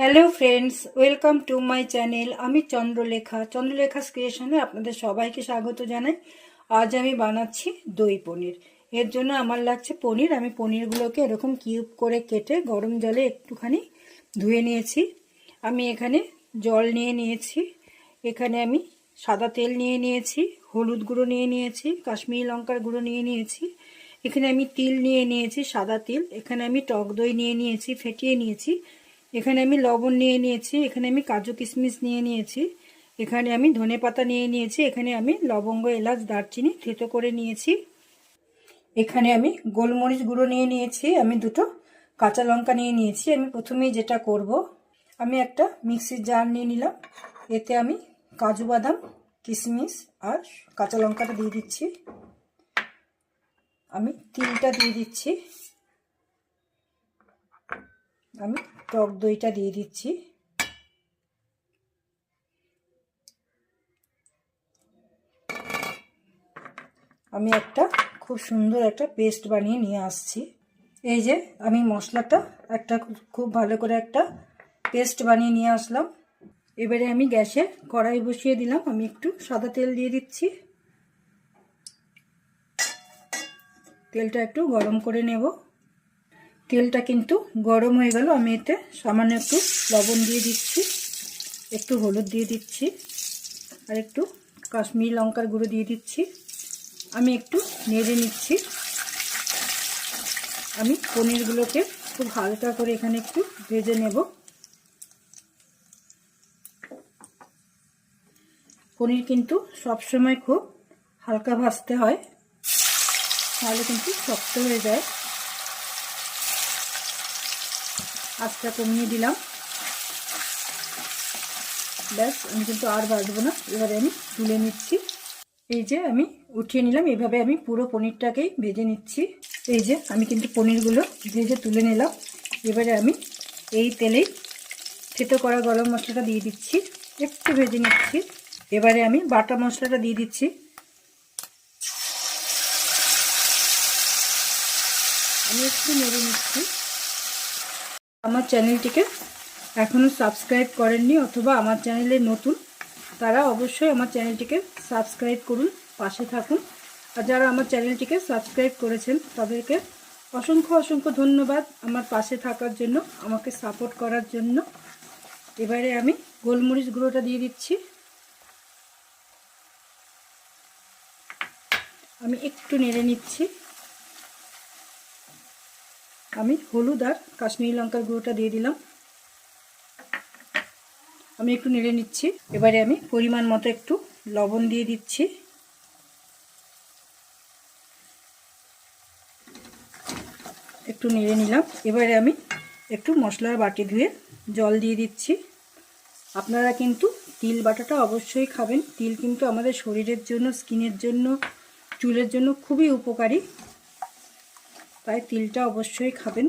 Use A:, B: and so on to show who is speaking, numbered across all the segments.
A: Hello friends welcome to my channel আমি চন্দ্রলেখা। চন্দ্রলেখা ক্রিয়েশনে আপনাদের সবাইকে স্বাগত জানাই। আজ আমি বানাচ্ছি দই পনির। এর জন্য আমার লাগছে পনির। আমি পনিরগুলোকে এরকম কিউব করে কেটে গরম জলে একটুখানি ধুয়ে নিয়েছি। আমি এখানে জল নিয়ে নিয়েছি। এখানে আমি সাদা তেল নিয়ে নিয়েছি, হলুদ গুঁড়ো নিয়ে নিয়েছি, কাশ্মীরি লঙ্কার গুঁড়ো নিয়ে নিয়েছি। এখানে আমি তিল নিয়ে নিয়েছি, সাদা তিল। এখানে আমি টক দই নিয়ে নিয়েছি, ফেটিয়ে নিয়েছি। এখানে আমি লবণ নিয়ে নিয়েছি, এখানে আমি কাজু কিশমিশ নিয়ে নিয়েছি, এখানে আমি ধনে পাতা নিয়ে নিয়েছি, এখানে আমি লবঙ্গ, এলাচ, দারচিনি থেতো করে নিয়েছি। এখানে আমি গোলমরিচ গুঁড়ো নিয়ে নিয়েছি, আমি দুটো কাঁচা লঙ্কা নিয়ে নিয়েছি, আমি প্রথমেই যেটা করব, আমি একটা মিক্সির জার নিয়ে নিলাম, এতে আমি কাজু বাদাম কিশমিশ আর কাঁচা লঙ্কাটা দিয়ে দিচ্ছি। আমি তিলটা দিয়ে দিচ্ছি। আমি টক দইটা দিয়ে দিচ্ছি। আমি একটা খুব সুন্দর একটা পেস্ট বানিয়ে নিয়ে আসছি। এই যে আমি মশলাটা একটা খুব ভালো করে একটা পেস্ট বানিয়ে নিয়ে আসলাম। এবারে আমি গ্যাসে কড়াই বসিয়ে দিলাম। আমি একটু সাদা তেল দিয়ে দিচ্ছি। তেলটা একটু গরম করে নেব। তেলটা কিন্তু গরম হয়ে গেল। আমি এতে সামান্য একটু লবণ দিয়ে দিচ্ছি। একটু হলুদ দিয়ে দিচ্ছি। আর একটু কাশ্মীরি লঙ্কার গুঁড়ো দিয়ে দিচ্ছি। আমি একটু নেড়ে নিচ্ছি। আমি পনিরগুলোকে খুব হালকা করে এখানে একটু ভেজে নেব। পনির কিন্তু সবসময় খুব হালকা ভাজতে হয়। তাহলে কিন্তু শক্ত হয়ে যায়। আঁচটা কমিয়ে দিলাম। ব্যাস, আমি কিন্তু আর বাজবো না। এবারে আমি তুলে নিচ্ছি। এই যে আমি উঠিয়ে নিলাম। এভাবে আমি পুরো পনিরটাকেই ভেজে নিচ্ছি। এই যে আমি কিন্তু পনিরগুলো ভেজে তুলে নিলাম। এবারে আমি এই তেলেই থেতো করা গরম মশলাটা দিয়ে দিচ্ছি। একটু ভেজে নিচ্ছি। এবারে আমি বাটা মশলাটা দিয়ে দিচ্ছি। আমি একটু নেড়ে নিচ্ছি। আমার চ্যানেলটিকে এখনও সাবস্ক্রাইব করেননি অথবা আমার চ্যানেলে নতুন, তারা অবশ্যই আমার চ্যানেলটিকে সাবস্ক্রাইব করুন, পাশে থাকুন। আর যারা আমার চ্যানেলটিকে সাবস্ক্রাইব করেছেন, তাদেরকে অসংখ্য অসংখ্য ধন্যবাদ আমার পাশে থাকার জন্য, আমাকে সাপোর্ট করার জন্য। এবারে আমি গোলমরিচ গুঁড়োটা দিয়ে দিচ্ছি। আমি একটু নেড়ে নিচ্ছি। আমি হলুদ আর কাশ্মীরি লঙ্কার গুঁড়োটা দিয়ে দিলাম। আমি একটু নেড়ে নিচ্ছি। এবারে আমি পরিমাণ মতো একটু লবণ দিয়ে দিচ্ছি। একটু নেড়ে নিলাম। এবারে আমি একটু মশলার বাটি ধুয়ে জল দিয়ে দিচ্ছি। আপনারা কিন্তু তিল বাটাটা অবশ্যই খাবেন। তিল কিন্তু আমাদের শরীরের জন্য, স্কিনের জন্য, চুলের জন্য খুবই উপকারী। তাই তিলটা অবশ্যই খাবেন।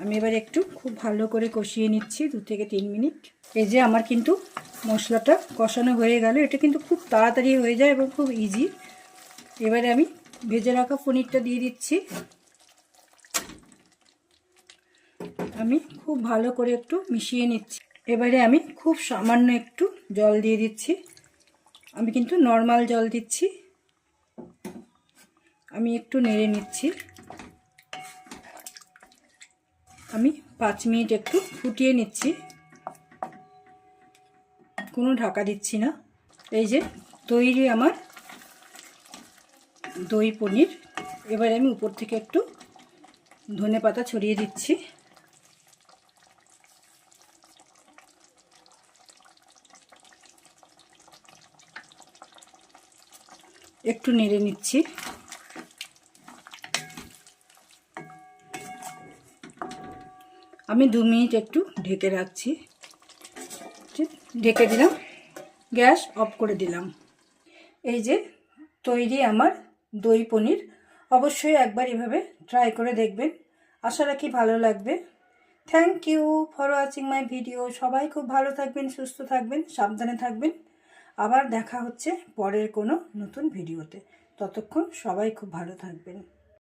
A: আমি এবার একটু খুব ভালো করে কষিয়ে নিচ্ছি দু থেকে তিন মিনিট। এই যে আমার কিন্তু মশলাটা কষানো হয়ে গেল, এটা কিন্তু খুব তাড়াতাড়ি হয়ে যায় এবং খুব ইজি এবারে আমি ভেজে রাখা পনিরটা দিয়ে দিচ্ছি। আমি খুব ভালো করে একটু মিশিয়ে নিচ্ছি। এবারে আমি খুব সামান্য একটু জল দিয়ে দিচ্ছি। আমি কিন্তু নর্মাল জল দিচ্ছি। আমি একটু নেড়ে নিচ্ছি। আমি পাঁচ মিনিট একটু ফুটিয়ে নিচ্ছি। কোনো ঢাকা দিচ্ছি না। এই যে তৈরি আমার দই পনির। এবার আমি উপর থেকে একটু ধনে পাতা ছড়িয়ে দিচ্ছি। একটু নেড়ে নিচ্ছি। আমি দু মিনিট একটু ঢেকে রাখছি। ঠিক, ঢেকে দিলাম। গ্যাস অফ করে দিলাম। এই যে তৈরি আমার দই পনির। অবশ্যই একবার এভাবে ট্রাই করে দেখবেন। আশা রাখি ভালো লাগবে। Thank you for watching my video সবাই খুব ভালো থাকবেন, সুস্থ থাকবেন, সাবধানে থাকবেন। আবার দেখা হচ্ছে পরের কোনো নতুন ভিডিওতে ততক্ষণ সবাই খুব ভালো থাকবেন।